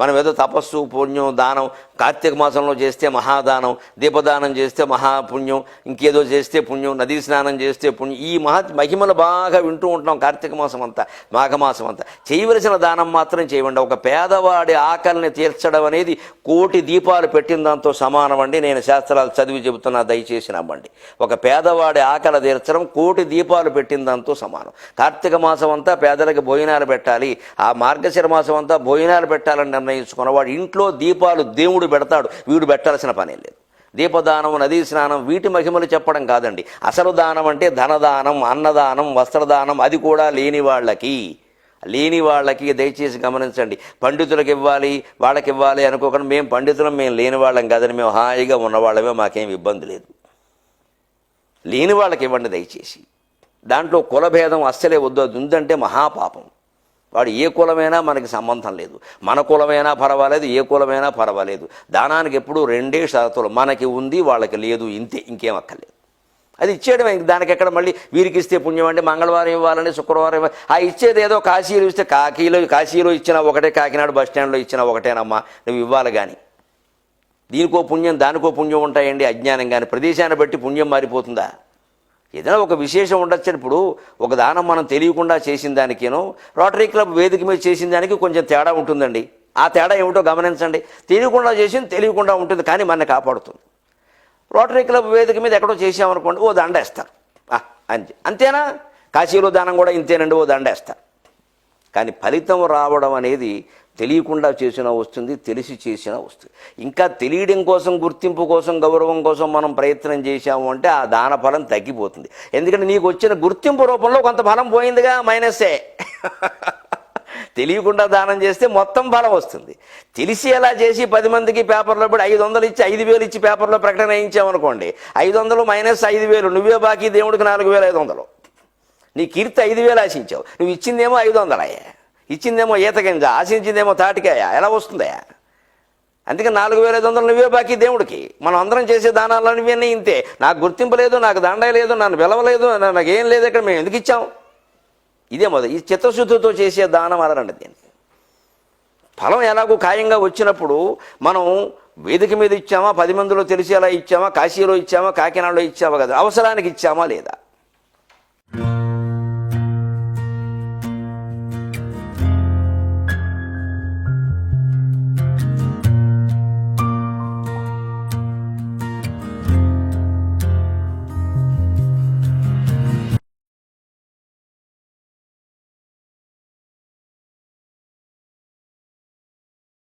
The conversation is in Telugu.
మనం ఏదో తపస్సు పుణ్యం దానం కార్తీక మాసంలో చేస్తే మహాదానం దీపదానం చేస్తే మహాపుణ్యం ఇంకేదో చేస్తే పుణ్యం నదీ స్నానం చేస్తే పుణ్యం ఈ మహా మహిమలు బాగా వింటూ ఉంటాం కార్తీక మాసం అంతా మాఘమాసం అంతా చేయవలసిన దానం మాత్రం చేయండి. ఒక పేదవాడి ఆకలిని తీర్చడం అనేది కోటి దీపాలు పెట్టిన దాంతో సమానం అండి నేను శాస్త్రాలు చదివి చెబుతున్నా దయచేసి నమ్మండి. ఒక పేదవాడి ఆకలి తీర్చడం కోటి దీపాలు పెట్టిన దాంతో సమానం. కార్తీక మాసం అంతా పేదలకు భోజనాలు పెట్టాలి. ఆ మార్గశిర మాసం అంతా భోజనాలు పెట్టాలని నిర్ణయం నిర్ణయించుకున్నవాడు ఇంట్లో దీపాలు దేవుడు పెడతాడు వీడు పెట్టాల్సిన పని లేదు. దీపదానం నదీ స్నానం వీటి మహిమలు చెప్పడం కాదండి. అసలు దానం అంటే ధనదానం అన్నదానం వస్త్రదానం అది కూడా లేని వాళ్ళకి. లేని వాళ్ళకి దయచేసి గమనించండి. పండితులకు ఇవ్వాలి వాళ్ళకి ఇవ్వాలి అనుకోకుండా మేము పండితులం మేము లేని వాళ్ళం కాదని మేము హాయిగా ఉన్నవాళ్ళమే మాకేం ఇబ్బంది లేదు. లేని వాళ్ళకి ఇవ్వండి దయచేసి. దాంట్లో కులభేదం అస్సలే వద్దు అది ఉందంటే మహాపాపం. వాడు ఏ కులమైనా మనకి సంబంధం లేదు. మన కులమైనా పర్వాలేదు ఏ కులమైనా పర్వాలేదు. దానానికి ఎప్పుడు రెండే షరతులు. మనకి ఉంది వాళ్ళకి లేదు ఇంతే ఇంకేం అక్కర్లేదు. అది ఇచ్చేయడమే. ఇంక దానికి ఎక్కడ మళ్ళీ వీరికి ఇస్తే పుణ్యం అంటే మంగళవారం ఇవ్వాలని శుక్రవారం ఇవ్వాలి ఆ ఇచ్చేది ఏదో కాశీలో ఇస్తే కాకీలో కాశీలో ఇచ్చినా ఒకటే కాకినాడ బస్ స్టాండ్లో ఇచ్చినా ఒకటేనమ్మా నువ్వు ఇవ్వాలి కానీ దీనికో పుణ్యం దానికో పుణ్యం ఉంటాయండి అజ్ఞానం కానీ ప్రదేశాన్ని బట్టి పుణ్యం మారిపోతుందా? ఏదైనా ఒక విశేషం ఉండొచ్చు ఇప్పుడు ఒక దానం మనం తెలియకుండా చేసిన దానికేనో రోటరీ క్లబ్ వేదిక మీద చేసిన దానికి కొంచెం తేడా ఉంటుందండి. ఆ తేడా ఏమిటో గమనించండి. తెలియకుండా చేసింది తెలియకుండా ఉంటుంది కానీ మన కాపాడుతుంది. రోటరీ క్లబ్ వేదిక మీద ఎక్కడో చేసామనుకోండి ఓ దండ వేస్తారు అంతే అంతేనా? కాశీలో దానం కూడా ఇంతేనండి ఓ దండ వేస్తారు కానీ ఫలితం రావడం అనేది తెలియకుండా చేసినా వస్తుంది తెలిసి చేసినా వస్తుంది. ఇంకా తెలియడం కోసం గుర్తింపు కోసం గౌరవం కోసం మనం ప్రయత్నం చేశాము అంటే ఆ దాన ఫలం తగ్గిపోతుంది. ఎందుకంటే నీకు వచ్చిన గుర్తింపు రూపంలో కొంత ఫలం పోయిందిగా మైనస్సే తెలియకుండా దానం చేస్తే మొత్తం ఫలం వస్తుంది. తెలిసి ఎలా చేసి పది మందికి పేపర్లో పడి ఐదు వందలు ఇచ్చి ఐదు వేలు ఇచ్చి పేపర్లో ప్రకటన వేయించామనుకోండి ఐదు వందలు మైనస్ ఐదు వేలు నువ్వే బాకీ దేవుడికి నాలుగు వేల ఐదు వందలు. నీ కీర్తి ఐదు వేలు ఆశించావు. నువ్వు ఇచ్చిందేమో ఐదు వందలయ్యా. ఇచ్చిందేమో ఈత గింజ ఆశించిందేమో తాటికాయ ఎలా వస్తుందయ్యా? అందుకే నాలుగు వేల ఐదు వందలు నువ్వే బాకీ దేవుడికి. మనం అందరం చేసే దానాలు ఇవన్నీ ఇంతే. నాకు గుర్తింపు లేదు నాకు దండ లేదు నన్ను పిలవలేదు నాకు ఏం లేదు ఇక్కడ మేము ఎందుకు ఇచ్చాం? ఇదే మొదలు ఈ చిత్తశుద్ధితో చేసే దానం అనరండి దీన్ని. ఫలం ఎలాగో ఖాయంగా వచ్చినప్పుడు మనం వేదిక మీద ఇచ్చామా పది మందిలో తెలిసేలా ఇచ్చామా కాశీలో ఇచ్చామా కాకినాడలో ఇచ్చామా కదా అవసరానికి ఇచ్చామా లేదా?